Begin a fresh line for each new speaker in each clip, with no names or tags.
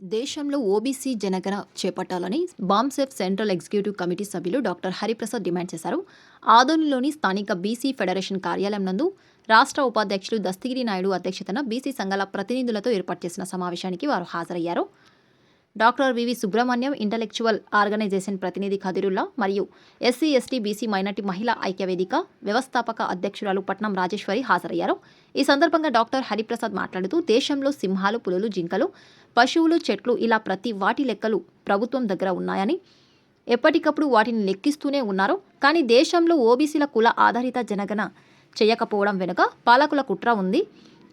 దేశంలో ఓబీసీ జనగణ చేపట్టాలని బాంసెఫ్ సెంట్రల్ ఎగ్జిక్యూటివ్ కమిటీ సభ్యులు డాక్టర్ హరిప్రసాద్ డిమాండ్ చేశారు. ఆదోనిలోని స్థానిక బీసీ ఫెడరేషన్ కార్యాలయం నందు రాష్ట్ర ఉపాధ్యక్షులు దస్తగిరి నాయుడు అధ్యక్షతన బీసీ సంఘాల ప్రతినిధులతో ఏర్పాటు చేసిన సమావేశానికి వారు హాజరయ్యారు. Doctor VV Subrahmanyam intellectual organization ప్రతినిధి ఖదిరుల్లా మరియు ఎస్సీ ఎస్టీ బీసీ మైనార్టీ మహిళా ఐక్యవేదిక వ్యవస్థాపక అధ్యక్షురాలు పట్నం రాజేశ్వరి హాజరయ్యారు. ఈ సందర్భంగా డాక్టర్ హరిప్రసాద్ మాట్లాడుతూ దేశంలో సింహాలు పులులు జింకలు పశువులు చెట్లు ఇలా ప్రతి వాటి లెక్కలు ప్రభుత్వం దగ్గర ఉన్నాయని ఎప్పటికప్పుడు వాటిని లెక్కిస్తూనే ఉన్నారు. కానీ దేశంలో ఓబీసీల కుల ఆధారిత జనగణ చేయకపోవడం వెనుక పాలకుల కుట్ర ఉంది.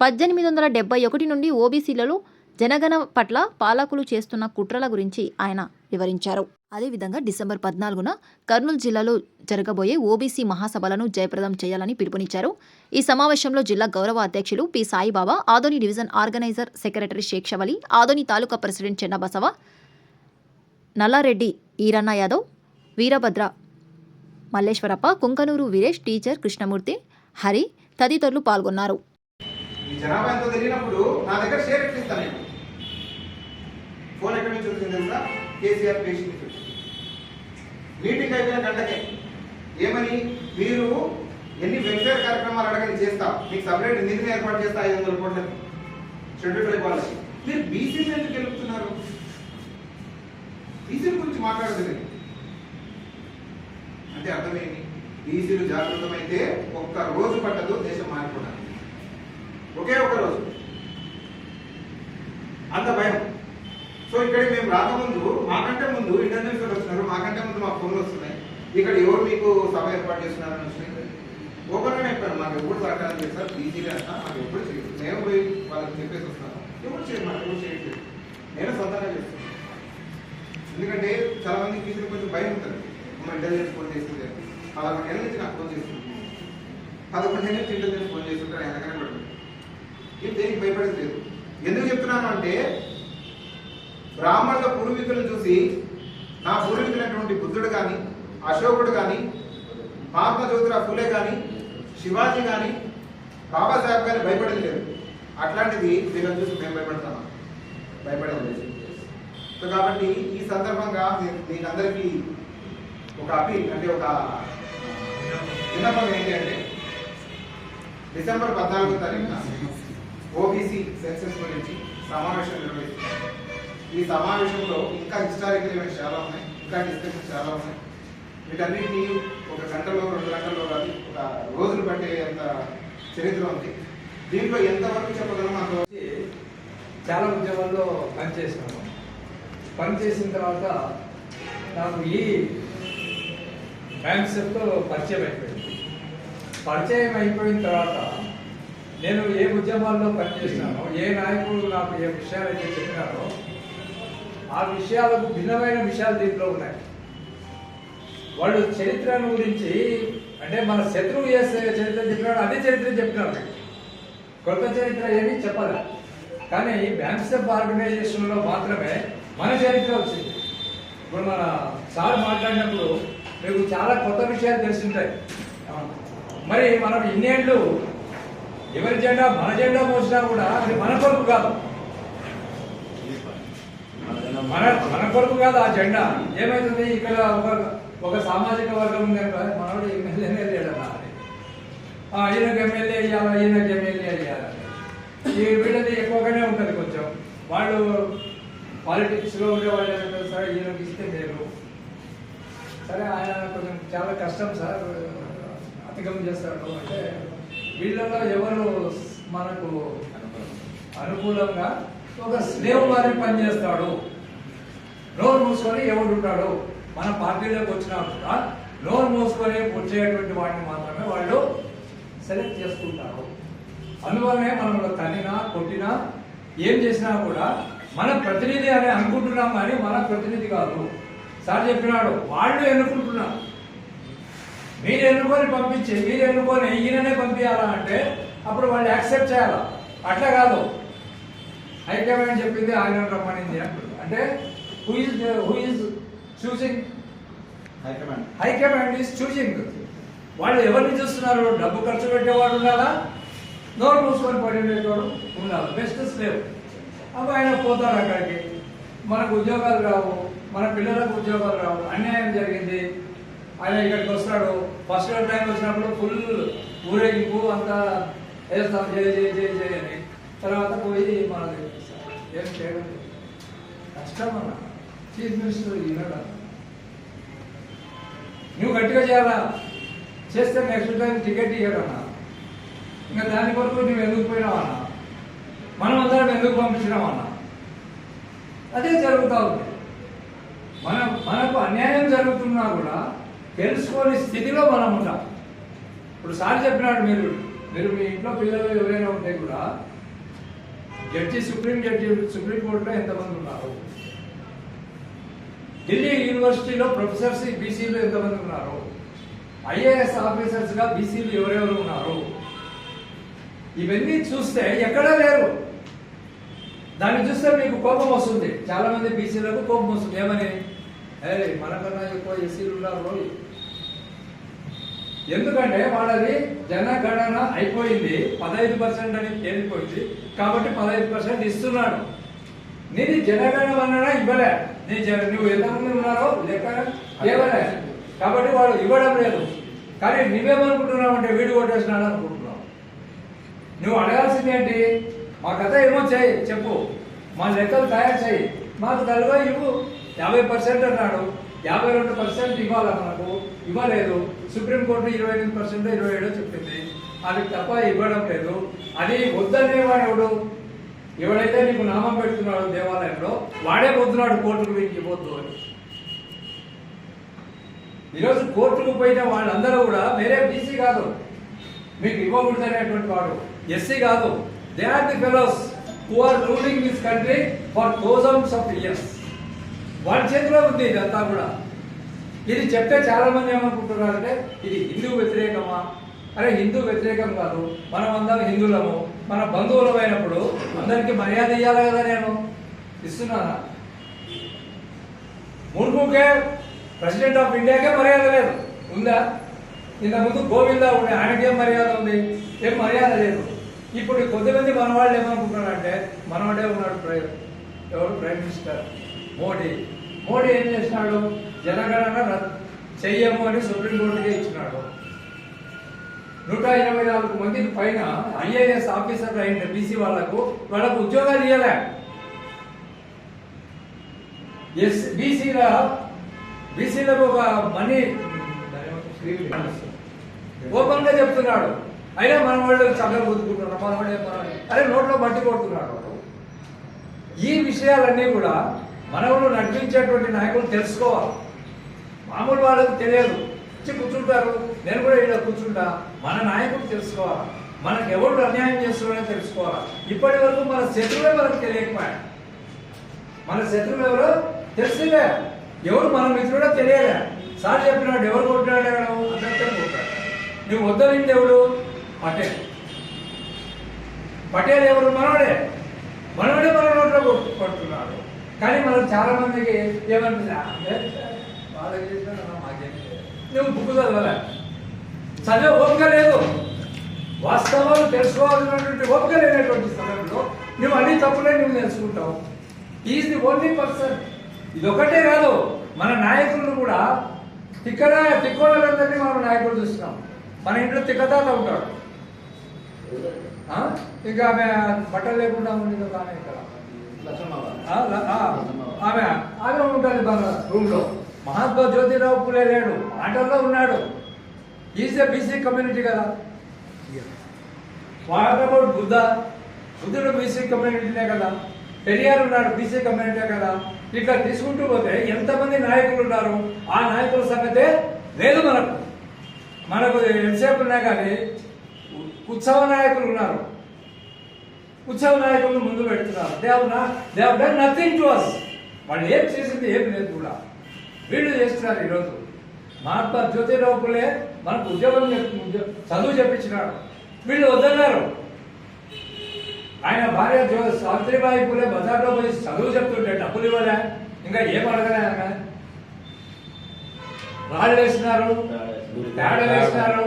పద్దెనిమిది వందల డెబ్బై ఒకటి నుండి ఓబీసీలలో జనగణ పట్ల పాలకులు చేస్తున్న కుట్రల గురించి ఆయన వివరించారు. అదేవిధంగా డిసెంబర్ పద్నాలుగున కర్నూలు జిల్లాలో జరగబోయే ఓబీసీ మహాసభలను జయప్రదం చేయాలని పిలుపునిచ్చారు. ఈ సమావేశంలో జిల్లా గౌరవ అధ్యక్షులు P. Saibaba Adoni division organizer secretary Shekshavali Adoni taluka president Chennabasava Nallareddy Eeranna Yadav Veerabhadra Malleshwarappa Kunkanuru Veeresh teacher Krishnamurthy Hari తదితరులు పాల్గొన్నారు.
ఈ జనాభా ఎంతో తెలియనప్పుడు నా దగ్గర షేర్ ఫోన్ ఎక్కడి నుంచి వచ్చింది తెలుసా? కేసీఆర్ పేషెంట్ నుంచి వచ్చింది. మీటింగ్ అయిపోయిన గంటకే. ఏమని? మీరు ఎన్ని వెల్ఫేర్ కార్యక్రమాలు అడగని చేస్తా. మీకు సపరేట్ నిధిని ఏర్పాటు చేస్తా ఐదు వందల కోట్లకి. షెడ్యూల్ అయిపోవాలి మీరు బీసీలు ఎందుకు గెలుపుతున్నారు? బీసీల గురించి మాట్లాడదు అంటే అర్థమేమి బీసీలు జాగృతమైతే ఒక్క రోజు పట్టదు దేశం మారిపోవడానికి ఒకే ఒక రోజు. అంత భయం. సో ఇక్కడ మేము రాకముందు మాకంటే ముందు ఇంటర్నేషనల్ వస్తున్నారు? మాకంటే ముందు మా ఫోన్లు వస్తున్నాయి. ఇక్కడ ఎవరు మీకు సభ ఏర్పాటు చేస్తున్నారని వచ్చినాయి? ఓపెన్గా చెప్పాను మాకు ఎప్పుడు సహకారం చేస్తారు బీజీలే అంట మాకు ఎప్పుడు చేయదు నేను పోయి వాళ్ళకి చెప్పేసి వస్తున్నాను. ఎప్పుడు చేయదు మాకు ఎప్పుడు చేయట్లేదు. నేను సొంతంగా చేస్తాను ఎందుకంటే చాలా మంది బీజీలు కొంచెం భయం ఉంటుంది. మా ఇంటెలిజెన్స్ ఫోన్ చేస్తుంది. పదకొండు ఏళ్ళ నుంచి నాకు ఫోన్ చేస్తుంది. పదకొండు ఏళ్ళ నుంచి ఇంటెలిజెన్స్ ఫోన్ చేస్తుంటారు వెనకనే పడుతుంది. ఇది దేనికి భయపడేది లేదు. ఎందుకు చెప్తున్నాను అంటే బ్రాహ్మణుల పూర్వీకులను చూసి నా పూర్వీకులైనటువంటి బుద్ధుడు కానీ అశోకుడు కానీ మహాత్మా జ్యోతిరావు ఫులే కానీ శివాజీ కానీ బాబాసాహెబ్ కానీ భయపడేది లేదు. అట్లాంటిది వీళ్ళని చూసి మేము భయపడతామా? భయపడేది లేదు. సో కాబట్టి ఈ సందర్భంగా నేను అందరికీ ఒక అపీల్ అంటే ఒక విన్నపం ఏంటి అంటే డిసెంబర్ పద్నాలుగో తారీఖున ఓబీసీ సెన్సెస్ గురించి సమావేశం నిర్వహిస్తున్నారు. ఈ సమావేశంలో ఇంకా హిస్టారికల్ ఈవెంట్స్ చాలా ఉన్నాయి ఇంకా డిస్కషన్స్ చాలా ఉన్నాయి. వీటన్నిటిని ఒక గంటలో రెండు గంటల్లో కాదు ఒక రోజులు పట్టే అంత చరిత్ర ఉంది. దీంట్లో ఎంతవరకు చెప్పగలం
మాకు చాలా ఉద్యమాల్లో పనిచేసినాము పనిచేసిన తర్వాత నాకు ఈ బ్యాంక్స్తో పరిచయం అయిపోయింది. పరిచయం అయిపోయిన తర్వాత నేను ఏ ఉద్యమాల్లో పనిచేసినానో ఏ నాయకుడు నాకు ఏ విషయాలు అయితే చెప్పినారో ఆ విషయాలకు భిన్నమైన విషయాలు దీంట్లో ఉన్నాయి. వాళ్ళు చరిత్రను గురించి అంటే మన శత్రువు చేసే చరిత్ర చెప్పినాడు అదే చరిత్ర చెప్తున్నాడు కొత్త చరిత్ర ఏమీ చెప్పాలి. కానీ బ్యాంక్స్టెప్ ఆర్గనైజేషన్లో మాత్రమే మన చరిత్ర వచ్చింది. ఇప్పుడు మన సార్ మాట్లాడినప్పుడు మీకు చాలా కొత్త విషయాలు తెలుసుంటాయి. మరి మనం ఇన్నేళ్ళు ఎవరి జెండా మన జెండా మోసినా కూడా అది మన కొరకు కాదు. మన మన కొరకు కాదు ఆ జెండా. ఏమైతుంది? ఇక్కడ ఒక ఒక సామాజిక వర్గం ఉంది కనుక మనోడు ఎమ్మెల్యేనే లేడన్నా ఈయనకు ఎమ్మెల్యే ఇవ్వాలా ఈయనకు ఎమ్మెల్యే ఇవ్వాలా ఈ వీళ్ళది ఎక్కువగానే ఉంటుంది కొంచెం. వాళ్ళు పాలిటిక్స్లో ఉండే వాళ్ళు ఏమంటారు సార్ ఈయనకు ఇస్తే మేలు. సరే ఆయన కొంచెం చాలా కష్టం సార్. అధిగం చేస్తాడు అంటే వీళ్ళలో ఎవరు మనకు అనుకూలంగా ఒక స్లేవ్ వారి పనిచేస్తాడు నోరు మూసుకొని ఎవడు ఉంటాడు మన పార్టీలోకి వచ్చినా కూడా నోరు మూసుకొని వచ్చేటువంటి వాడిని మాత్రమే వాళ్ళు సెలెక్ట్ చేసుకుంటారు. అందువల్లనే మనం తల్లినా కొట్టినా ఏం చేసినా కూడా మన ప్రతినిధి అని అనుకుంటున్నాం కానీ మన ప్రతినిధి కాదు. సార్ చెప్పినాడు వాళ్ళు ఎన్నుకుంటున్నారు. మీరు ఎన్నుకొని పంపించి మీరు ఎన్నుకొని ఈయననే పంపించాలా అంటే అప్పుడు వాళ్ళు యాక్సెప్ట్ చేయాలా? అట్లా కాదు. హైకమాండ్ చెప్పింది ఆయన రమ్మనింది అంటారు అంటే who is who is choosing
high command
high command is choosing వాళ్ళు ఎవరిని చూస్తున్నారు? డబ్బు ఖర్చు పెట్టేవాడు ఉండాలా నోరు మూసుకొని పడేటోడు ఉండాలి బెస్ట్ స్లేవ్ అప్పుడు ఆయన పోతారు అక్కడికి. మనకు ఉద్యోగాలు రావు. మన పిల్లలకు ఉద్యోగాలు రావు. అన్యాయం జరిగింది. ఆయన ఇక్కడికి వస్తాడు. ఫస్ట్ టైం వచ్చినప్పుడు ఫుల్ ఊరేగింపు అంతా వేస్తాం జయ జయ జయ అని. తర్వాత పోయి మనది ఏం చేయడం. కష్టం అన్న. చీఫ్ మినిస్టర్ ఈనాడు నువ్వు గట్టిగా చేయాలా? చేస్తే నెక్స్ట్ టైం టికెట్ ఇవ్వడన్నా ఇంకా దాని కొరకు నువ్వు ఎందుకు పోయినావన్నా? మనం అందరం ఎందుకు పంపించినామన్నా? అదే జరుగుతూ ఉంది. మన మనకు అన్యాయం జరుగుతున్నా కూడా తెలుసుకోని స్థితిలో మనం ఉంటాం ఇప్పుడు సార్ చెప్పినాడు మీరు మీరు మీ ఇంట్లో పిల్లలు ఎవరైనా ఉంటే కూడా జడ్జి సుప్రీం జడ్జి సుప్రీం కోర్టులో ఎంతమంది ఉన్నారు? ఢిల్లీ యూనివర్సిటీలో ప్రొఫెసర్స్ బీసీలు ఎంతమంది ఉన్నారు? ఐఏఎస్ ఆఫీసర్స్గా బీసీలు ఎవరెవరు ఉన్నారు? ఇవన్నీ చూస్తే ఎక్కడా లేరు. దాన్ని చూస్తే మీకు కోపం వస్తుంది. చాలా మంది బీసీలకు కోపం వస్తుంది. ఏమని? ఏ మనకన్నా ఎక్కువ ఎస్సీలు ఉన్నారు ఎందుకంటే వాళ్ళది జనగణన అయిపోయింది. పదహైదు పర్సెంట్ అని తేలిపోయింది. కాబట్టి పదహైదు పర్సెంట్ ఇస్తున్నాడు. నీది జనగణన ఇవ్వలే. నీ నువ్వు ఎంతమంది ఉన్నారో లెక్క ఇవ్వలే కాబట్టి వాడు ఇవ్వడం లేదు. కానీ నువ్వేమనుకుంటున్నావు అంటే వీడు కొట్టేసినాడు అనుకుంటున్నావు. నువ్వు అడగాల్సింది ఏంటి? మా కథ ఏమో చేయి చెప్పు. మా లెక్కలు తయారు చేయి. మాకు తలుగా ఇవ్వు. యాభై పర్సెంట్ అన్నాడు. యాభై రెండు పర్సెంట్ ఇవ్వాలి మనకు? ఇవ్వలేదు. సుప్రీంకోర్టు ఇరవై ఎనిమిది పర్సెంట్ ఇరవై ఏడో చెప్పింది. అది తప్ప ఇవ్వడం లేదు. అది వద్దనేవాడు ఎవడు ఎవడైతే నీకు నామం పెడుతున్నాడు దేవాలయంలో వాడే పోతున్నాడు కోర్టుకు వీటికి పోతూ అని. ఈరోజు కోర్టుకు పోయిన వాళ్ళందరూ కూడా వేరే బీసీ కాదు. మీకు ఇవ్వకూడదనేటువంటి వాడు. ఎస్సీ కాదు. They are the fellows who are ruling this country for thousands of years వాళ్ళ చేతిలో ఉంది ఇదంతా కూడా. ఇది చెప్తే చాలా మంది ఏమనుకుంటున్నారంటే ఇది హిందూ వ్యతిరేకమా? అరే హిందూ వ్యతిరేకం కాదు. మనం అందరం హిందువులము. మన బంధువులమైనప్పుడు అందరికీ మర్యాద ఇవ్వాలి కదా నేను? ఇస్తున్నానా? ముర్ముకే ప్రెసిడెంట్ ఆఫ్ ఇండియాకే మర్యాద లేదు. ఉందా? ఇంత ముందు గోవిందా ఉండే ఆయనకేం మర్యాద ఉంది? ఏం మర్యాద లేదు. ఇప్పుడు కొద్దిమంది మనవాళ్ళు ఏమనుకుంటున్నారంటే మనవాడే ఉన్నాడు ప్రైమ్ ఎవరు? Prime minister Modi. మోడీ ఏం చేసినాడు? జనగణన చెయ్యము అని సుప్రీంకోర్టుకే ఇచ్చినాడు. నూట ఇరవై నాలుగు మంది పైన ఐఏఎస్ ఆఫీసర్ అయిన బీసీ వాళ్ళకు వాళ్ళకు ఉద్యోగాలు ఇవ్వలే ఎస్ బీసీల బీసీలకు ఒక మనీ ఓపెన్గా చెప్తున్నాడు. అయినా మన వాళ్ళు చక్కగా బతుకుంటున్నారు మన వాళ్ళే ఏమన్నా- అరే నోట్లో మట్టి కొడుతున్నాడు ఈ విషయాలన్నీ కూడా మనవులు నడిపించేటువంటి నాయకులు తెలుసుకోవాలి. మామూలు వాళ్ళకి తెలియదు. వచ్చి కూర్చుంటారు. నేను కూడా ఇక్కడ కూర్చుంటా. మన నాయకుడు తెలుసుకోవాలి? మనకు ఎవరు అన్యాయం చేస్తున్నాడో తెలుసుకోవాలి? ఇప్పటి వరకు మన శత్రువే మనకు తెలియకపోయా? మన శత్రువు ఎవరు తెలిసిందే ఎవరు మన మిత్రుడో తెలియలే. సార్ చెప్పినాడు ఎవరు కొట్టాడు అందరితో కొట్టాడు. నువ్వు వద్దనింది ఎవడు పటేల్. పటేల్ ఎవరు? మనవడే మనవడే మన నోట్లో కొట్టు- కానీ మనం చాలా మందికి ఏమనిపిస్తుంది వాళ్ళకి చేసినా నువ్వు బుక్ చదవలే. చదివే ఓపిక లేదు. వాస్తవాలు తెలుసుకోవాల్సినటువంటి ఓపిక లేనటువంటి సమయంలో నువ్వు అన్ని తప్పులే నువ్వు తెలుసుకుంటావు ఈజ్ ది ఓన్లీ పర్సన్ ఇది ఒకటే కాదు మన నాయకులను కూడా తిక్కన తిక్కోళ్ళందరినీ మనం నాయకుడు చూస్తున్నాం. మన ఇంట్లో తిక్కతాత ఉంటాడు? ఇంకా ఆమె బట్టలు లేకుండా ఉంది ఆమె ఇక్కడ. ఆమె ఆమె ఉంటుంది మన రూమ్లో మహాత్మా జ్యోతిరావు పులే లేడు మాటల్లో ఉన్నాడు. ఈజ్ బీసీ కమ్యూనిటీ కదా. వాట్ బుద్ధ బుద్ధుడు బీసీ కమ్యూనిటీనే కదా. పెరియారు ఉన్నాడు బీసీ కమ్యూనిటీ కదా. ఇట్లా తీసుకుంటూ పోతే ఎంతమంది నాయకులు ఉన్నారు? ఆ నాయకుల సంగతే లేదు మనకు. మనకు ఎంతసేపు ఉన్నా కానీ ఉత్సవ నాయకులు ఉన్నారు. ఉత్సవ నాయకులను ముందు పెడుతున్నారు. They they have done nothing to us వాళ్ళు ఏం చేసింది ఏం లేదు కూడా. వీళ్ళు చేస్తున్నారు ఈరోజు. మహాత్మా జ్యోతిరావు పులే మనకు ఉద్యోగం చదువు చెప్పించినాడు వీళ్ళు వద్దన్నారు. ఆయన భార్య సావిత్రిబాయి పూలే బజార్లో పోయి చదువు చెప్తుంటే డబ్బులు ఇవ్వలే. ఇంకా ఏం అడగలే ఆమె రాళ్ళు వేసినారు పేడ వేసినారు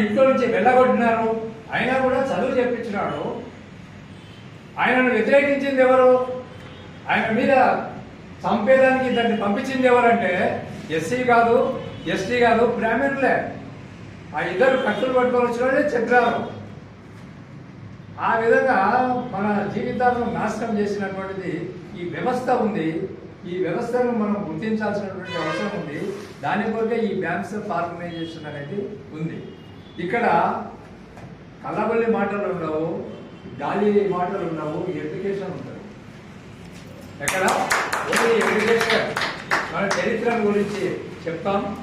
ఇంట్లో నుంచి వెళ్ళగొట్టినారు. అయినా కూడా చదువు చెప్పించినాడు. ఆయనను వ్యతిరేకించింది ఎవరు? ఆయన మీద చంపేదానికి దాన్ని పంపించింది ఎవరంటే ఎస్సీ కాదు ఎస్టీ కాదు బ్రాహ్మణులే. ఆ ఇద్దరు కట్టులు పట్టుకొని వచ్చిన వాళ్ళే చెప్పారు ఆ విధంగా మన జీవితాలను నాశనం చేసినటువంటిది ఈ వ్యవస్థ ఉంది. ఈ వ్యవస్థను మనం గుర్తించాల్సినటువంటి అవసరం ఉంది. దాని కొరకే ఈ బ్యాంక్స్ ఆర్గనైజేషన్ అనేది ఉంది. ఇక్కడ కళ్ళబల్లి మాటలు ఉండవు గాలి మాటలు ఉండవు ఎడ్యుకేషన్ ఉంటుంది. ఎక్కడ? ఎడ్యుకేషన్. మన చరిత్రను గురించి చెప్తాం.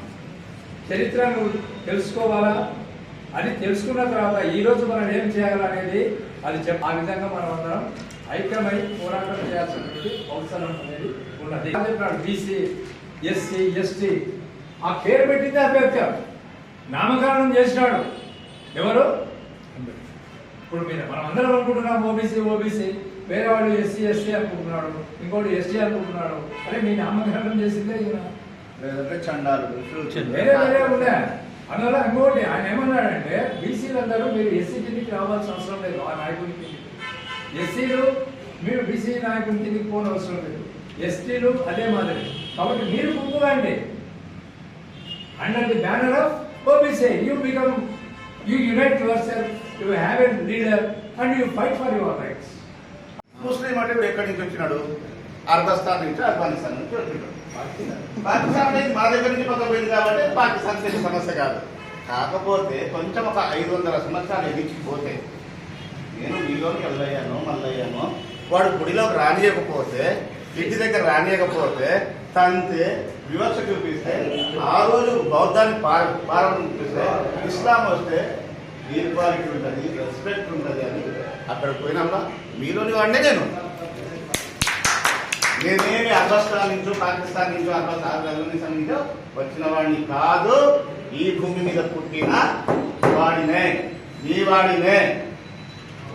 చరిత్రను తెలుసుకోవాలా? అది తెలుసుకున్న తర్వాత ఈరోజు మనం ఏం చేయాలనేది అది చెప్ ఆ విధంగా మనం అందరం ఐక్యమై పోరాటం చేయాల్సినటువంటి అవసరం అనేది ఉన్నది. చెప్పినాడు బీసీ ఎస్సీ ఎస్టీ ఆ పేరు పెట్టింది అంబేద్కర్ నామకరణం చేసినాడు. ఎవరు? ఇప్పుడు మీరు మనం అందరం అనుకుంటున్నాం ఓబీసీ ఓబీసీ. వేరే వాళ్ళు ఎస్సీ ఎస్సీ అనుకుంటున్నాడు ఇంకోటి ఎస్టీ అనుకుంటున్నాడు. అరే మీ నామకరణం చేసిందే ఈయన.
చండాలు
వేరే వేరే ఉండే. అందువల్ల ఇంకోటి ఆయన ఏమన్నాడంటే బీసీలు అందరూ మీరు ఎస్సీ కిందికి రావాల్సిన అవసరం లేదు ఆ నాయకుడి కిందికి. ఎస్సీలు మీరు బీసీ నాయకుడి కిందికి పోని అవసరం లేదు. ఎస్టీలు అదే మాదిరి. కాబట్టి మీరు ముందుగాండి under the banner of OBC you become you unite yourself you have a leader and you fight for your rights
Muslim అంటే ఇప్పుడు ఎక్కడి నుంచి వచ్చినాడు? అర్బస్థాన్ నుంచి ఆఫ్ఘనిస్తాన్ నుంచి వచ్చినాడు. పాకిస్తాన్ అనేది మన దగ్గర నుంచి పక్క పోయింది కాబట్టి పాకిస్తాన్ పెద్ద సమస్య కాదు. కాకపోతే కొంచెం ఒక ఐదు వందల సంవత్సరాలు ఎదిగిపోతే నేను మీలోకి వెళ్ళయ్యాను మళ్ళయ్యాను వాడు గుడిలోకి రానియకపోతే ఇంటి దగ్గర రానియకపోతే తంతే వివక్ష చూపిస్తే ఆ రోజు బౌద్ధాన్ని పార- చూపిస్తే ఇస్లాం వస్తే ఈక్వాలిటీ ఉంటుంది రెస్పెక్ట్ ఉంటుంది అని అక్కడ పోయినప్పుడు మీలోని వాడినే నేను. నేనేమి అఫ్ఘనిస్తాన్ నుంచో పాకిస్తాన్ నుంచో ఆఫ్ఘనిస్తాన్ నుంచో వచ్చిన వాడిని కాదు ఈ భూమి మీద పుట్టిన వాడినే. ఈ వాడినే.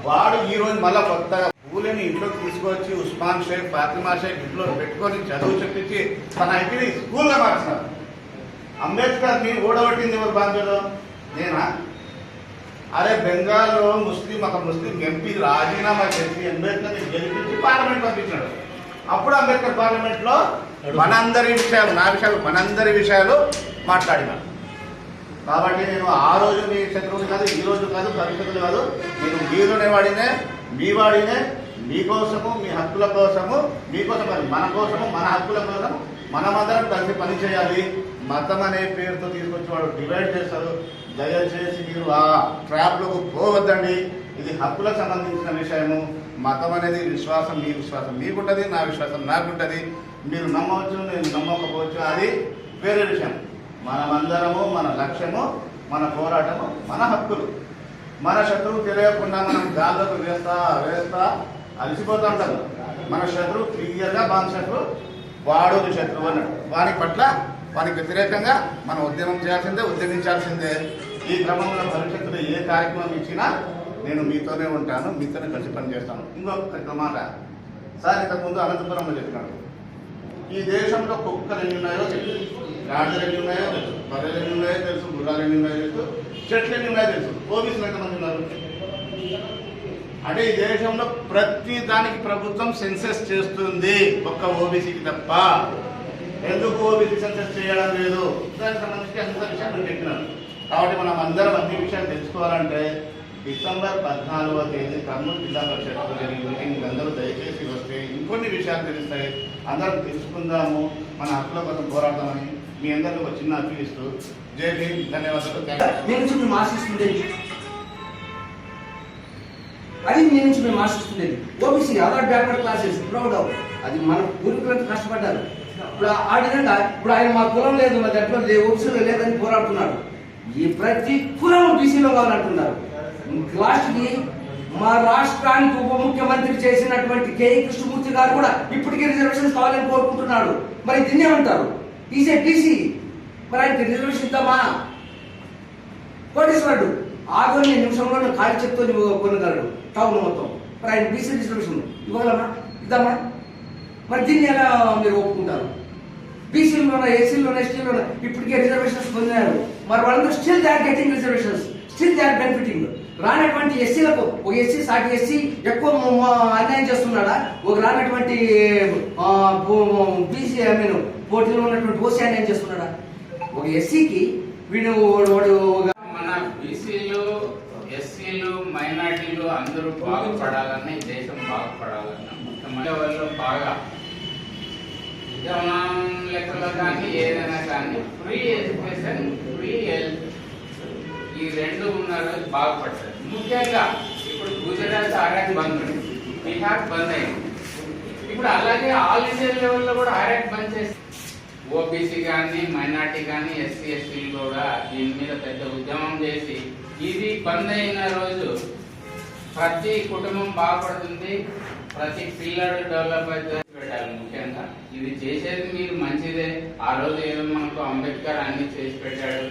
వాడు ఈరోజు మళ్ళా కొత్తగా పూలని ఇంట్లోకి తీసుకొచ్చి ఉస్మాన్ షేక్ ఫాతిమా షేక్ ఇంట్లో పెట్టుకొని చదువు చెప్పించి తన ఇంటిని స్కూల్లో మార్చినారు అంబేద్కర్ని ఓడగొట్టింది ఎవరు బాధ్యత నేనా? అరే బెంగాల్లో ముస్లిం ఒక ముస్లిం ఎంపీ రాజీనామా చేసి అంబేద్కర్ గెలిపించి పార్లమెంట్ పంపించాడు. అప్పుడు అంబేద్కర్ పార్లమెంట్లో మనందరి విషయాలు నా విషయాలు మనందరి విషయాలు మాట్లాడినాడు కాబట్టి నేను ఆ రోజు మీ శత్రువుని కాదు ఈ రోజు కాదు భవిష్యత్తులో కాదు నేను మీలోనే వాడినే మీ వాడినే మీకోసము మీ హక్కుల కోసము మీకోసం మన కోసము మన హక్కుల కోసం మనమందరం కలిసి పని చేయాలి మతం అనే పేరుతో తీసుకొచ్చి వాడు డివైడ్ చేస్తారు దయచేసి మీరు ఆ ట్రాప్లకు పోవద్దండి. ఇది హక్కులకు సంబంధించిన విషయము. మతం అనేది విశ్వాసం మీ విశ్వాసం మీకుంటుంది నా విశ్వాసం నాకుంటుంది. మీరు నమ్మవచ్చు నేను నమ్మకపోవచ్చు. అది వేరే విషయం. మనమందరము మన లక్ష్యము మన పోరాటము మన హక్కులు. మన శత్రువు తెలియకుండా మనం గాల్లోకి వేస్తా వేస్తా అలసిపోతూ ఉంటాం మన శత్రువు క్లియర్గా మన శత్రువు వాడు శత్రువు అన్నాడు. వాని పట్ల వానికి వ్యతిరేకంగా మనం ఉద్యమం చేయాల్సిందే ఉద్యమించాల్సిందే. ఈ క్రమంలో భవిష్యత్తులో ఏ కార్యక్రమం ఇచ్చినా నేను మీతోనే ఉంటాను మీతోనే కలిసి పనిచేస్తాను. ఇంకొక మాట. సార్ ఇంతకుముందు అనంతపురంలో చెప్పినాడు. ఈ దేశంలో కుక్కలు ఎన్ని ఉన్నాయో తెలుసు. గాడిదలు ఎన్ని ఉన్నాయో తెలుసు. బర్రెలు ఎన్ని ఉన్నాయో తెలుసు. గుర్రాలు ఎన్ని ఉన్నాయో తెలుసు. చెట్లు ఎన్ని ఉన్నాయో తెలుసు. పోలీసులు ఎంతమంది ఉన్నారు? అంటే ఈ దేశంలో ప్రతి దానికి ప్రభుత్వం సెన్సెస్ చేస్తుంది. ఒక్క ఓబీసీకి తప్ప. ఎందుకు ఓబీసీ సెన్సెస్ చేయడం లేదు? దానికి సంబంధించి అంత విషయాలు చెప్పినాను కాబట్టి మనం అందరం అన్ని విషయాలు తెలుసుకోవాలంటే డిసెంబర్ పద్నాలుగవ తేదీ కర్నూలు జిల్లా పరిషత్లో జరిగిన మీటింగ్ అందరూ దయచేసి వస్తే ఇంకొన్ని విషయాలు తెలుస్తాయి. అందరం తెలుసుకుందాము. మన హక్కుల కోసం పోరాడదామని మీ అందరికీ ఒక చిన్న అప్పీల్ ఇస్తూ జై భీమ్ ధన్యవాదాలు. థ్యాంక్ యూ
మేము ఆశిస్తుండేది. అది నేను నుంచి మేము ఆశిస్తుండేది. OBC other backward classes proud of అది మన పూర్వీకులంతా కష్టపడ్డారు. ఇప్పుడు ఆ- విధంగా ఇప్పుడు ఆయన మా కులం లేదు మా దగ్గర ఓబీసీలో లేదని పోరాడుతున్నాడు. ఈ ప్రతి కులం బీసీలో కావాలంటున్నారు. లాస్ట్కి మా రాష్ట్రానికి ఉప ముఖ్యమంత్రి చేసినటువంటి కే. కృష్ణమూర్తి గారు కూడా ఇప్పటికీ రిజర్వేషన్ కావాలని కోరుకుంటున్నాడు. మరి దీన్ని ఏమంటారు? ఈసే బీసీ మరి ఆయనకి రిజర్వేషన్ ఇద్దామా? కోటేశ్వరుడు ఆగోని నిమిషంలో ఖాళీ చెప్తూ కొనగలడు టౌన్ మొత్తం. మరి ఆయన బీసీ రిజర్వేషన్ ఇవ్వాలమ్మా ఇద్దామా? మరి దీన్ని ఎలా మీరు ఒప్పుకుంటారు? బీసీలోన ఏసీలోన ఎస్టీలోన ఇప్పటికే రిజర్వేషన్స్ పొందినారు మరి వాళ్ళందరూ still they are getting reservations still they are benefiting రానటువంటి ఎస్సీలకు ఒక ఎస్సీ సాటి ఎస్సీ ఎక్కువ అన్యాయం చేస్తున్నాడా? ఒక రానటువంటి బీసీ ఐ మీన్ పోటీలో ఉన్నటువంటి ఓసీ అన్యాయం చేస్తున్నాడా? ఒక ఎస్సీకి వీడు వాడు-
మన బీసీలు ఎస్సీలు మైనార్టీలు అందరూ బాగుపడాలని దేశం బాగుపడాలని ముఖ్యమైన వాళ్ళు బాగా ఉద్యమం లెక్కలో కానీ ఏదైనా కానీ ఫ్రీ ఎడ్యుకేషన్ ఫ్రీ హెల్త్ ఈ రెండు ఉన్నారు బాగుపడతారు ముఖ్యంగా ఇప్పుడు గుజరాత్ ఆర్ఆర్ బంద్ ఉంది. బీహార్ బంద్ అయింది. ఇప్పుడు అలాగే ఆల్ ఇండియా లెవెల్లో కూడా ఆర్ఆర్ బంద్ చేసి ఓబీసీ కానీ మైనార్టీ కానీ ఎస్సీ ఎస్టీలు కూడా దీని మీద పెద్ద ఉద్యమం చేసి ఇది బంద్ అయిన రోజు ప్రతి కుటుంబం బాగుపడుతుంది. ప్రతి పిల్లడు డెవలప్ అవుతుంది పెట్టాలి ముఖ్యంగా. ఇది చేసేది మీరు మంచిదే. ఆ రోజు ఏదో మనకు అంబేద్కర్ అన్ని చేసి పెట్టాడు.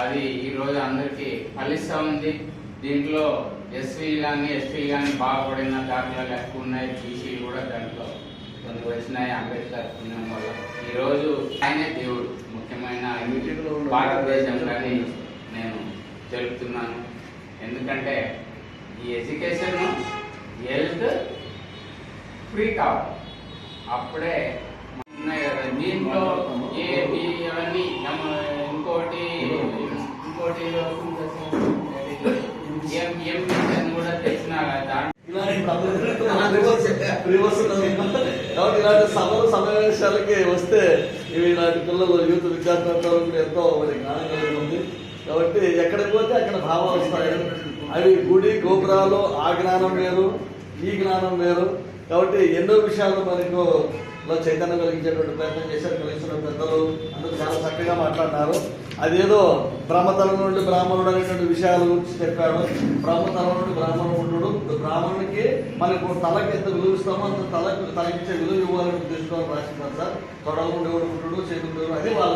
అది ఈ రోజు అందరికీ ఫలిస్తా ఉంది. దీంట్లో ఎస్సీ కానీ ఎస్టీ కానీ బాగుపడిన దాఖలాలు ఎక్కువ ఉన్నాయి. బీసీలు కూడా దాంట్లో కొన్ని వచ్చినాయి అంబేద్కర్ పుణ్యం వల్ల. ఈ రోజు ఆయనే దేవుడు. ముఖ్యమైన భారతదేశంలోని నేను తెలుపుతున్నాను. ఎందుకంటే ఈ ఎడ్యుకేషన్ హెల్త్ ఫ్రీ కావాలి అప్పుడే దీంట్లో ఏ బి అవన్నీ ఇంకోటి ఇంకోటి ఎం కూడా తెచ్చినా కదా.
కాబట్టి ఇలాంటి సభలు సమావేశాలకి వస్తే ఇవి నాటి పిల్లలు యూత్ విద్యార్థులు ఎంతో మరి జ్ఞానం కలిగి ఉంది. కాబట్టి ఎక్కడికి పోతే అక్కడ భావాలు వస్తాయి. అవి గుడి గోపురాలు ఆ జ్ఞానం వేరు ఈ జ్ఞానం వేరు. కాబట్టి ఎన్నో విషయాలు మనకు లో చైతన్యం కలిగించేటువంటి ప్రయత్నం చేశారు కలిగిస్తున్న పెద్దలు అందరూ చాలా చక్కగా మాట్లాడినారు. అదేదో బ్రహ్మతలం నుండి బ్రాహ్మణుడు అనేటువంటి విషయాల గురించి చెప్పాడు. బ్రహ్మతలం నుండి బ్రాహ్మణుడు బ్రాహ్మణునికి మనకు తలకి ఎంత విలువ ఇస్తామో అంత తలకు తలకిచ్చే విలువ ఇవ్వాలని ఉద్దేశంతో రాసినారు సార్. తొడలు ఉండేవాడు ఉంటాడు చేతులు అదే వాళ్ళ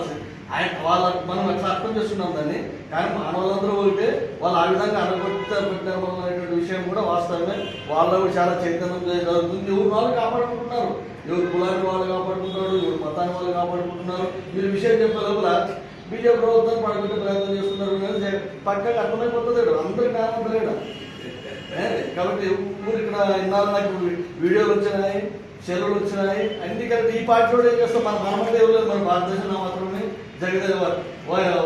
ఆయన వాళ్ళ మనం అట్లా అర్థం చేస్తున్నాం దాన్ని. కానీ మానవులందరూ పోతే వాళ్ళు ఆ విధంగా అనుభవించారు మనం అనేటువంటి విషయం కూడా వాస్తవమే. వాళ్ళు కూడా చాలా చైతన్యం జరుగుతుంది. ఎవరు వాళ్ళు కాపాడుకుంటున్నారు? ఎవరు కులాన్ని వాళ్ళు కాపాడుకుంటున్నారు? ఎవరు మతాన్ని వాళ్ళు కాపాడుకుంటున్నారు? మీరు విషయం చెప్పే లోపల బీజేపీ ప్రభుత్వం పడుకుంటే ప్రయత్నం చేస్తున్నారు కానీ పక్కగా అర్థమైపోతుంది అందరి జ్ఞానం లేడు ఏ? కాబట్టి ఊరు ఇక్కడ ఇన్నాళ్ళు నాకు వీడియోలు వచ్చినాయి సెలవులు వచ్చినాయి అన్ని కలిపి ఈ పార్టీలో ఏం చేస్తాం మన మనమంటే ఎవరు లేదు మన భారతదేశంలో మాత్రమే. జరిగితే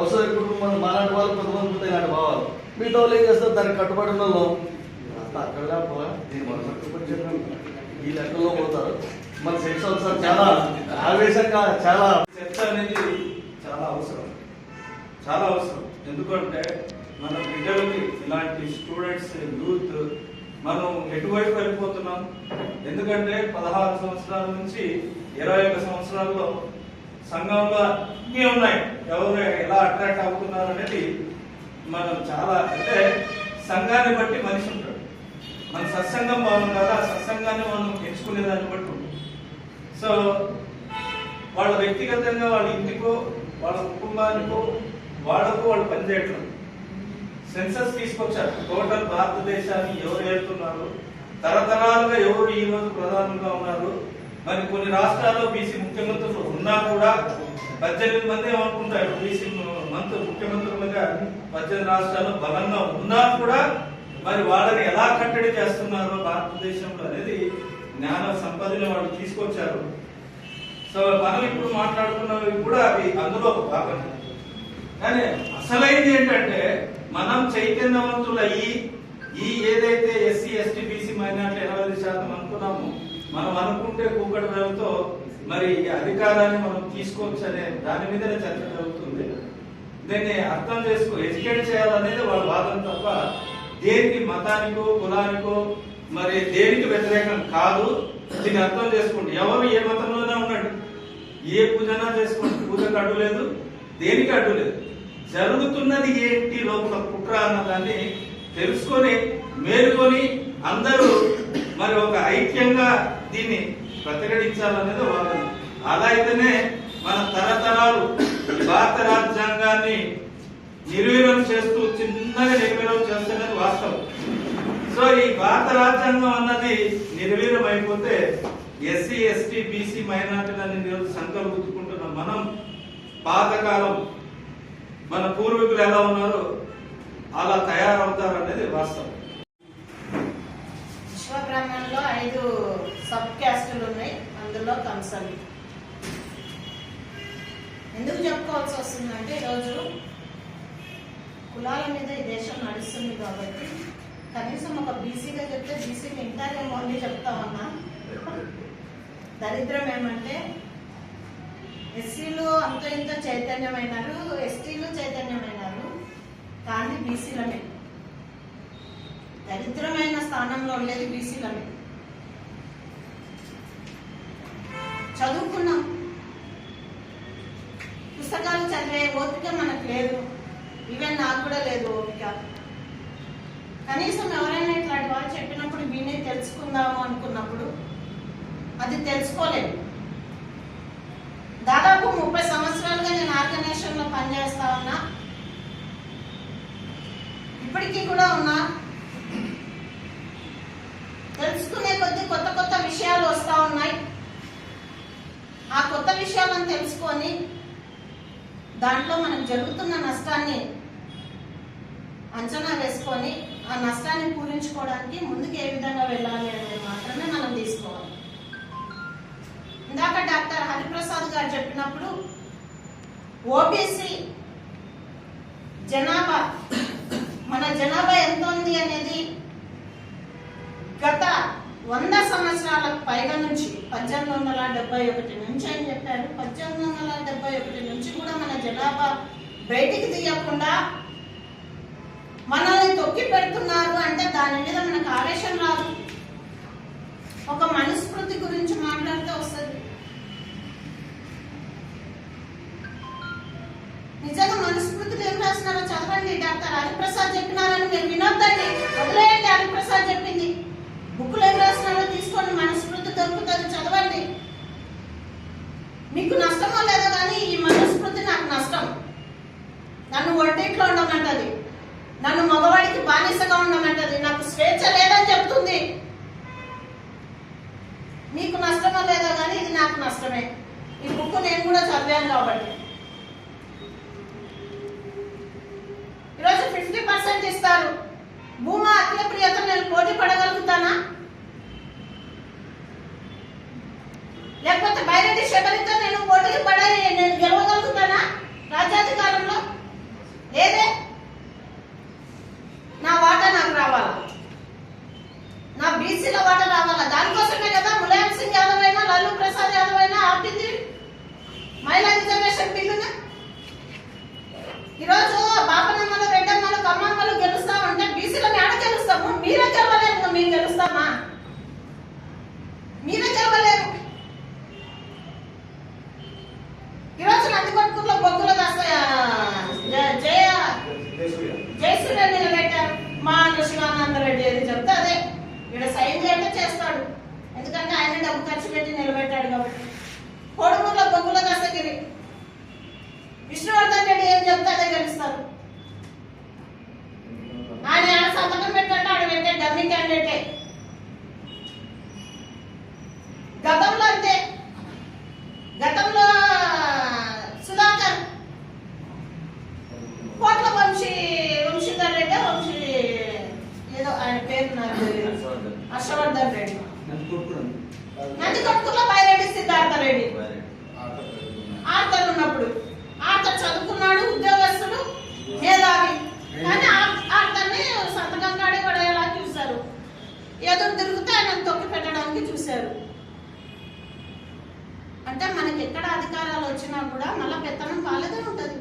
వసతి కుటుంబం మాలాంటి వాళ్ళు కొంతమంది ఉంటాయి ఇలాంటి భావాలు. మిగతా వాళ్ళు ఏం చేస్తారు? దానికి కట్టుబడి ఉన్న వాళ్ళు అక్కడ లేకపోవా? దీన్ని మనం కట్టుబడి ఈ లెక్కల్లో పోతారు. మన శిక్షణ సార్ చాలా ఆవేశంగా చాలా
చర్చ అనేది చాలా అవసరం. చాలా అవసరం. ఎందుకంటే మన పిల్లలకి ఇలాంటి స్టూడెంట్స్ యూత్ మనం ఎటువైపు వెళ్ళిపోతున్నాం? ఎందుకంటే పదహారు సంవత్సరాల నుంచి ఇరవై ఒక సంవత్సరాల్లో సంఘంలో అన్నీ ఉన్నాయి. ఎవరు ఎలా అట్రాక్ట్ అవుతున్నారు అనేది మనం చాలా అంటే సంఘాన్ని బట్టి మనిషి ఉంటాడు. మన సత్సంగం బాగుండాలి ఆ సత్సంగాన్ని మనం ఎంచుకునే దాన్ని బట్టి ఉంటుంది. సో వాళ్ళ వ్యక్తిగతంగా వాళ్ళ ఇంటికో వాళ్ళ కుటుంబానికో వాళ్ళకు వాళ్ళు పనిచేయట్లేదు సెన్సస్ తీసుకొచ్చారు. టోటల్ భారతదేశాన్ని ఎవరు వెళ్తున్నారు తరతరాలుగా ఎవరు ఈ రోజు ప్రధానంగా ఉన్నారు? మరి కొన్ని రాష్ట్రాల్లో బీసీ ముఖ్యమంత్రులు ఉన్నా కూడా పద్దెనిమిది మంది ఏమనుకుంటారు? బీసీ మంత్రి ముఖ్యమంత్రులుగా పద్దెనిమిది రాష్ట్రాల్లో బలంగా ఉన్నా కూడా మరి వాళ్ళని ఎలా కట్టడి చేస్తున్నారో భారతదేశంలో అనేది జ్ఞాన సంపదని వాళ్ళు తీసుకొచ్చారు. సో మనం ఇప్పుడు మాట్లాడుకున్నవి కూడా అవి అందులో ఒక భాగం. కానీ అసలైంది ఏంటంటే మనం చైతన్యవంతులయ్యి ఈ ఏదైతే ఎస్సీ ఎస్టీ బీసీ మైనార్టీ ఎనభై శాతం అనుకున్నామో మనం అనుకుంటే కూకటి వేలతో మరి అధికారాన్ని మనం తీసుకోవచ్చు అనే దాని మీదనే చర్చ జరుగుతుంది. దీన్ని అర్థం చేసుకో ఎడ్యుకేట్ చేయాలనేది వాళ్ళ వాదన తప్ప దేనికి మతానికో కులానికో మరి దేనికి వ్యతిరేకం కాదు. దీన్ని అర్థం చేసుకోండి. ఎవరు ఏ మతంలోనే ఉండండి. ఏ పూజనా చేసుకోండి. పూజకు అడ్డు లేదు. దేనికి అడ్డు లేదు? జరుగుతున్నది ఏంటి లోపల కుట్ర అన్నదాన్ని తెలుసుకొని మేలుకొని అందరూ మరి ఒక ఐక్యంగా దీన్ని ప్రతిఘటించాలనేది వాదన. అలా అయితేనే మన తరతరాలు భారత రాజ్యాంగాన్ని నిర్వీర్యం చేస్తూ చిన్నగా నిర్వీర్యం చేస్తున్నది వాస్తవం. సో ఈ భారత రాజ్యాంగం అన్నది నిర్వీర్యం అయిపోతే ఎస్సీ ఎస్టీ బీసీ మైనార్టీలని సంకల్పించుకుంటున్న మనం పాతకాలం మన పూర్వీకులు ఎలా ఉన్నారో అలా తయారవుతారనేది వాస్తవం.
విశ్వబ్రహ్మంలో ఐదు సబ్ క్యాస్టులు ఉన్నాయి. అందులో కంసలి. ఎందుకు చెప్పుకోవాల్సి వస్తుందంటే ఈరోజు కులాల మీద ఈ దేశం నడుస్తుంది కాబట్టి కనీసం ఒక బీసీగా చెప్తే బీసీ వింటారేమో అని చెప్తామన్నా దరిద్రం ఏమంటే ఎస్సీలు అంత ఇంత చైతన్యమైనారు ఎస్టీలు చైతన్యమైనారు కానీ బీసీలమే. దరిద్రమైన స్థానంలో ఉండేది బీసీలని. చదువుకున్నాం. పుస్తకాలు చదివే ఓపిక మనకు లేదు. ఈవెన్ నాకు కూడా లేదు ఓపిక. కనీసం ఎవరైనా ఇట్లాంటి వాళ్ళు చెప్పినప్పుడు విని తెలుసుకుందాము అనుకున్నప్పుడు అది తెలుసుకోలేదు. దాదాపు ముప్పై సంవత్సరాలుగా నేను ఆర్గనైజేషన్లో పనిచేస్తా ఉన్నా. ఇప్పటికీ కూడా ఉన్నా. తెలుసుకునే కొద్ది కొత్త కొత్త విషయాలు వస్తూ ఉన్నాయి. ఆ కొత్త విషయాలను తెలుసుకొని దాంట్లో మనకు జరుగుతున్న నష్టాన్ని అంచనా వేసుకొని ఆ నష్టాన్ని పూరించుకోవడానికి ముందుకు ఏ విధంగా వెళ్ళాలి అనేది మాత్రమే మనం తీసుకోవాలి. ఇందాక డాక్టర్ హరిప్రసాద్ గారు చెప్పినప్పుడు ఓబీసీ జనాభా మన జనాభా ఎంత ఉంది అనేది గత వంద సంవత్సరాలకు పైగా నుంచి పద్దెనిమిది వందల డెబ్బై ఒకటి నుంచి అని చెప్పారు. పద్దెనిమిది వందల డెబ్బై ఒకటి నుంచి కూడా మన జనాభా బయటికి తీయకుండా మనల్ని తొక్కి పెడుతున్నారు అంటే దాని మీద మనకు ఆవేశం రాదు. ఒక మనుస్మృతి గురించి మాట్లాడితే వస్తుంది. నిజంగా మనుస్మృతిలో ఏం రాసినారో చదవండి డాక్టర్ హరిప్రసాద్ చెప్పినారని మీరు వినొద్దండి. వదిలేయండి హరిప్రసాద్ చెప్పింది. బుక్లో ఏం రాస్తున్నాడో తీసుకోండి. మనుస్మృతి దొరుకుతుంది. చదవండి. మీకు నష్టమో లేదో కానీ ఈ మనుస్మృతి నాకు నష్టం. నన్ను ఒంటింట్లో ఉండమంటది. నన్ను మగవాడికి బానిసగా ఉండమంటది. నాకు స్వేచ్ఛ లేదని చెప్తుంది. మీకు నష్టమో లేదో కానీ ఇది నాకు నష్టమే. ఈ బుక్ నేను కూడా చదివాను కాబట్టి ఈరోజు ఫిఫ్టీ పర్సెంట్ ఇస్తారు భూమా అఖిల ప్రియతో నేను పోటీ పడగలుగుతానా లేకపోతే బైరెడ్డి శబరితో నేను పోటీ పడ నేను గెలవగలుగుతానా రాజ్యాధికారంలో లేదే నా వాటా నాకు రావాలా నా బీసీల వాటా రావాలా దానికోసమే కదా ములాయం సింగ్ యాదవ్ అయినా లాలూ ప్రసాద్ యాదవ్ అయినా ఆపింది మహిళా రిజర్వేషన్ బిల్లును ఈరోజు బాపనమ్మలు రెడ్డమ్మలు కమ్మమ్మలు గెలుస్తా ఉంటే బీసీలో ఆడ గెలుస్తాము మీరే గెలవలేము మేము గెలుస్తామా మీరే గెలవలేరు ఈరోజు నందికొట్కూరులో బొగ్గుల దాస జయ జయసూర్య నిలబెట్టారు మా శివానందరెడ్డి ఏది చెప్తే అదే ఇక్కడ సైన్ చేయంటే చేస్తాడు డబ్బు ఖర్చు పెట్టి నిలబెట్టాడు కాబట్టి. కోడుమూరులో బొగ్గుల దశగిరి విష్ణువర్ధన్ రెడ్డి ఏం చెప్తే అదే గెలుస్తారు ఆయన ఆడ సంతకం పెట్టంటే ఆడ పెట్టే డమ్మీ క్యాండిడేటే. గతంలో అంతే. గతంలో సుధాకర్. కోట్ల వంశీ వంశీధర్ రెడ్డి వంశీ ఏదో ఆయన పేరు నాకు తెలియదు. హర్షవర్ధన్. రెడ్డి. నంది కొట్టుకులో బైరెడ్డి సిద్ధార్థ రెడ్డి ఆర్థర్ ఉన్నప్పుడు. ఆర్థర్ చదువుకున్నాడు ఉద్యోగస్తుడు మేధావి. కానీ ఆర్థర్ని సంతకం కాడే పడేలా చూశారు. ఎదురు తిరిగితే ఆయన తొక్కి పెట్టడానికి చూశారు. అంటే మనకి ఎక్కడ అధికారాలు వచ్చినా కూడా మళ్ళీ పెత్తనం వాళ్ళదే ఉంటుంది.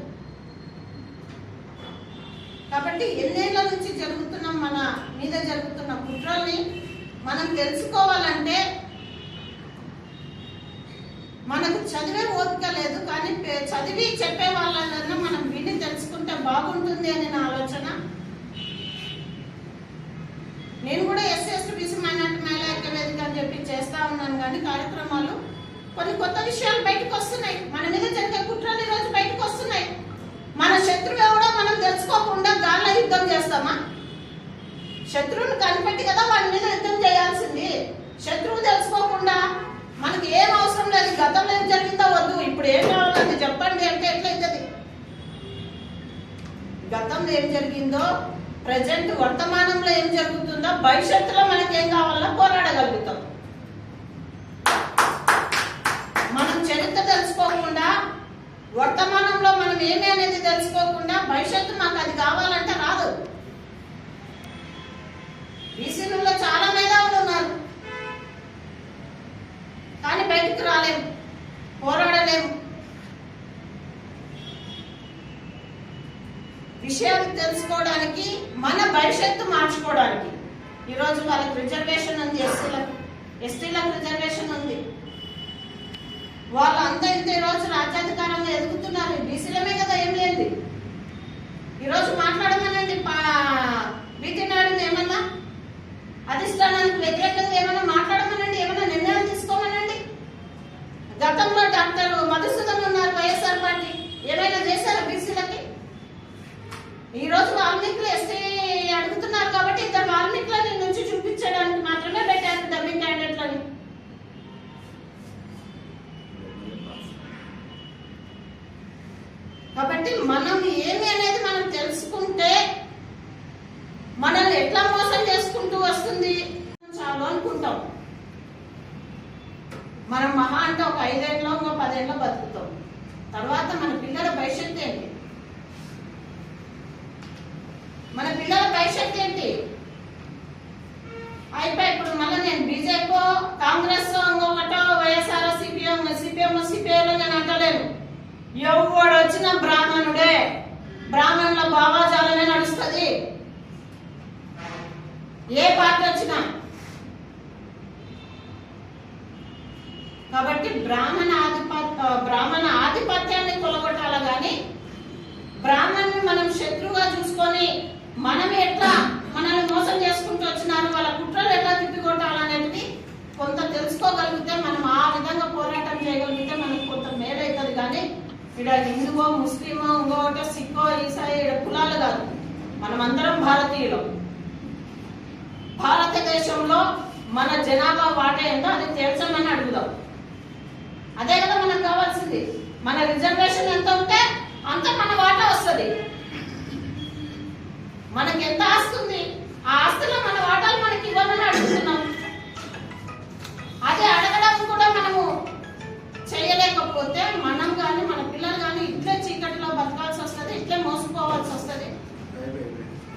కాబట్టి ఎన్నేళ్ళ నుంచి జరుగుతున్న మన మీద జరుగుతున్న కుట్రల్ని మనం తెలుసుకోవాలంటే మనకు చదివే ఓపిక లేదు కానీ చదివి చెప్పే వాళ్ళన్నా మనం విని తెలుసుకుంటే బాగుంటుంది అని నా ఆలోచన. నేను కూడా ఎస్సీ బీసీ మైనార్టీ మహిళా ఐక్య వేదిక అని చెప్పి చేస్తా ఉన్నాను కానీ కార్యక్రమాలు కొన్ని కొత్త విషయాలు బయటకు వస్తున్నాయి. మన మీద జరిగే కుట్రలు ఈ రోజు బయటకు వస్తున్నాయి. మన శత్రువు ఎవడో మనం తెలుసుకోకుండా గాల్లో యుద్ధం చేస్తామా? శత్రువుని కనిపెట్టి కదా వాడి మీద యుద్ధం చేయాల్సింది. శత్రువు తెలుసుకోకుండా మనకి ఏం అవసరం లేదు గతంలో ఏం జరిగిందో వద్దు. ఇప్పుడు ఏం కావాలంటే చెప్పండి అంటే ఎట్లయితుంది? గతంలో ఏం జరిగిందో ప్రజెంట్ వర్తమానంలో ఏం జరుగుతుందో భవిష్యత్తులో మనకేం కావాలో పోరాడగలుగుతాం. మనం చరిత్ర తెలుసుకోకుండా వర్తమానంలో మనం ఏమి అనేది తెలుసుకోకుండా భవిష్యత్తు మాకు అది కావాలంటే రాదు. బీసీలలో చాలా మేధావులు ఉన్నారు కానీ బయటకు రాలేము. పోరాడలేము. విషయాలు తెలుసుకోవడానికి మన భవిష్యత్తు మార్చుకోవడానికి. ఈరోజు వాళ్ళకి రిజర్వేషన్ ఉంది ఎస్సీలకు. ఎస్టీలకు రిజర్వేషన్ ఉంది. వాళ్ళు అంత ఇంత ఈరోజు రాజ్యాధికారంలో ఎదుగుతున్నారు. బీసీలమే కదా ఏం లేదు. ఈరోజు మాట్లాడమనండి బీటీ నాయుడు ఏమన్నా? అధిష్టానానికి వ్యతిరేకంగా ఏమైనా మాట్లాడమనండి? ఏమైనా నిర్ణయాలు తీసుకోమనండి? గతంలో డాక్టర్ మధుసూదన్ ఉన్నారు వైఎస్ఆర్ పార్టీ. ఏమైనా చేశారు బీసీలకి? ఈ రోజు వాల్మీకులు ఎస్టీ అడుగుతున్నారు కాబట్టి ఇద్దరు వాల్మీకులని నుంచి చూపించడానికి మాత్రమే పెట్టారు డబ్బింగ్ క్యాండిడేట్లని కాబట్టి మనం ఏమి అనేది మనం తెలుసుకుంటే మనల్ని ఎట్లా మోసం చేసుకుంటూ వస్తుంది చాలు అనుకుంటాం మనం మహా అంటే ఒక ఐదేళ్ళలో ఇంకో పదేళ్ళలో బతుకుతాం తర్వాత మన పిల్లల భవిష్యత్తు ఏంటి మన పిల్లల భవిష్యత్తు ఏంటి అయిపోయి ఇప్పుడు మళ్ళీ నేను బీజేపీ కాంగ్రెస్ ఇంకొకటో వైఎస్ఆర్ సిపిఎం సిపిఎం సిపిఐలో నేను అంటలేను ఎవడు వచ్చిన బ్రాహ్మణుడే బ్రాహ్మణుల భావాజాలమే నడుస్తుంది ఏ పార్టీ వచ్చినా కాబట్టి బ్రాహ్మణ ఆధిపత్య బ్రాహ్మణ ఆధిపత్యాన్ని కొలగొట్టాలి కానీ బ్రాహ్మణ్ని మనం శత్రువుగా చూసుకొని మనం ఎట్లా మనల్ని మోసం చేసుకుంటూ వచ్చినారు వాళ్ళ కుట్రలు ఎట్లా తిప్పికొట్టాలనేది కొంత తెలుసుకోగలిగితే మనం ఆ విధంగా పోరాటం చేయగలిగితే మనకు కొంత మేలవుతుంది కానీ ఇక్కడ హిందువో ముస్లిమో ఇంకోటో సిక్కో ఈసాయి ఈడ కులాలు కాదు. మనమందరం భారతీయులు. భారతదేశంలో మన జనాభా వాటా ఎంతో అది తేల్చమని అడుగుదాం. అదే కదా మనకు కావాల్సింది. మన రిజర్వేషన్ ఎంత ఉంటే అంత మన వాటా వస్తుంది. మనకి ఎంత ఆస్తి ఉంది ఆ ఆస్తిలో మన వాటాలు మనకి ఇవ్వమని అడుగుతున్నాం. అదే అడగడం కూడా మనము చేయలేకపోతే మనం కానీ మన పిల్లలు కానీ ఇట్లే చీకటిలో బతకాల్సి వస్తుంది ఇట్లే మోసుకోవాల్సి వస్తుంది.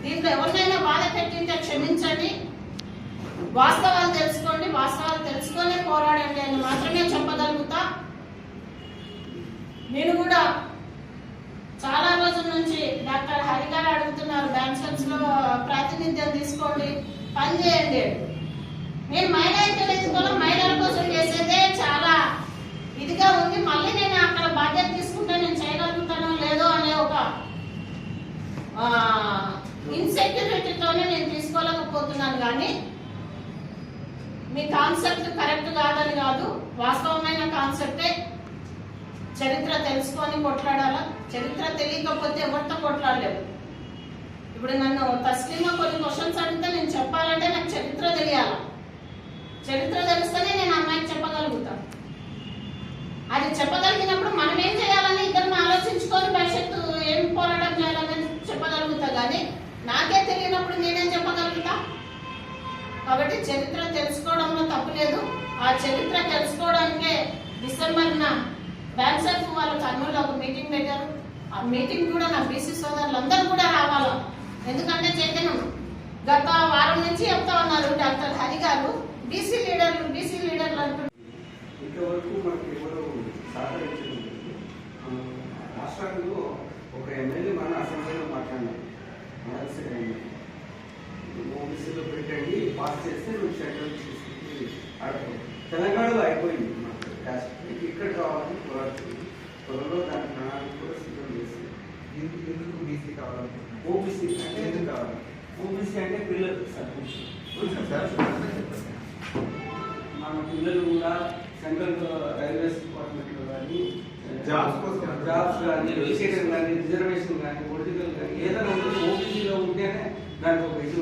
దీంట్లో ఎవరినైనా బాధ పెట్టింటే క్షమించండి. వాస్తవాలు తెలుసుకోండి. వాస్తవాలు తెలుసుకొని పోరాడండి అని మాత్రమే చెప్పగలుగుతా. నేను కూడా డాక్టర్ హరి గారు అడుగుతున్నారు బ్యాంక్స్లో ప్రాతినిధ్యం తీసుకోండి పని చేయండి నేను మహిళా ఐక్యవేదికలో మహిళల కోసం చేసేదే చాలా ఇదిగా ఉంది. మళ్ళీ నేను అక్కడ బాధ్యత తీసుకుంటే నేను చేయగలుగుతానో లేదో అనే ఒక ఇన్సెక్యూరిటీతోనే నేను తీసుకోలేకపోతున్నాను కానీ మీ కాన్సెప్ట్ కరెక్ట్ కాదని కాదు వాస్తవమైన కాన్సెప్టే చరిత్ర తెలుసుకొని కొట్లాడాలా? చరిత్ర తెలియకపోతే ఎవరితో కొట్లాడలేవు? ఇప్పుడు నన్ను తస్లీమా కొన్ని క్వశ్చన్స్ అడిగితే నేను చెప్పాలంటే నాకు చరిత్ర తెలియాలి? చరిత్ర తెలిస్తేనే నేను అమ్మాయికి చెప్పగలుగుతాను అది చెప్పగలిగినప్పుడు మనం ఏం చేయాలని ఇద్దరిని ఆలోచించుకొని భవిష్యత్తు ఏం పోరాటం చేయాలని చెప్పగలుగుతా. కానీ నాకే తెలియనప్పుడు నేనేం చెప్పగలుగుతా? కాబట్టి చరిత్ర తెలుసుకోవడంలో తప్పు లేదు. ఆ చరిత్ర తెలుసుకోవడానికే డిసెంబర్న బ్యాంక్ బ్యాన్సెఫ్ వాళ్ళ కర్నూలులో ఒక మీటింగ్ పెట్టారు. ఆ మీటింగ్ కూడా నా బీసీ సోదరులందరూ కూడా రావాలా. ఎందుకంటే చైతన్యం. గత వారం నుంచి చెప్తా ఉన్నారు డాక్టర్ హరి గారు. బీసీ లీడర్లు బీసీ లీడర్లు అంటున్నారు.
ఇంతవరకు మనకి ఎవరు సహకరించలేదు. రాష్ట్రంలో ఒక ఎమ్మెల్యే మన అసెంబ్లీలో మాట్లాడినారు ఓబీసీలో పెట్టండి పాస్ చేస్తే మేము షెడ్యూల్ తీసుకుంటే తెలంగాణలో అయిపోయింది మనకు క్యాస్ట్ ఇక్కడ కావాలని పోరాడుతుంది త్వరలో దాని ప్రణాళిక కూడా సిద్ధం చేసి
ఎందుకు ఎందుకు బీసీ కావాలనుకుంటున్నాను
ఓబీసీ అంటే
ఎందుకు కావాలి
ఓబీసీ అంటే పిల్లలు సర్వీస్
సార్
మన పిల్లలు కూడా సెంట్రల్ రైల్వేస్ డిపార్ట్మెంట్లో కానీ
Jobs కోసం.
జాబ్స్ కానీ ఎడ్యుకేషన్ కానీ రిజర్వేషన్ కానీ పొలిటికల్ కానీ ఏదైనా ఉంటుంది ఓబీసీలో ఉంటేనే దానికి ఒక ఇది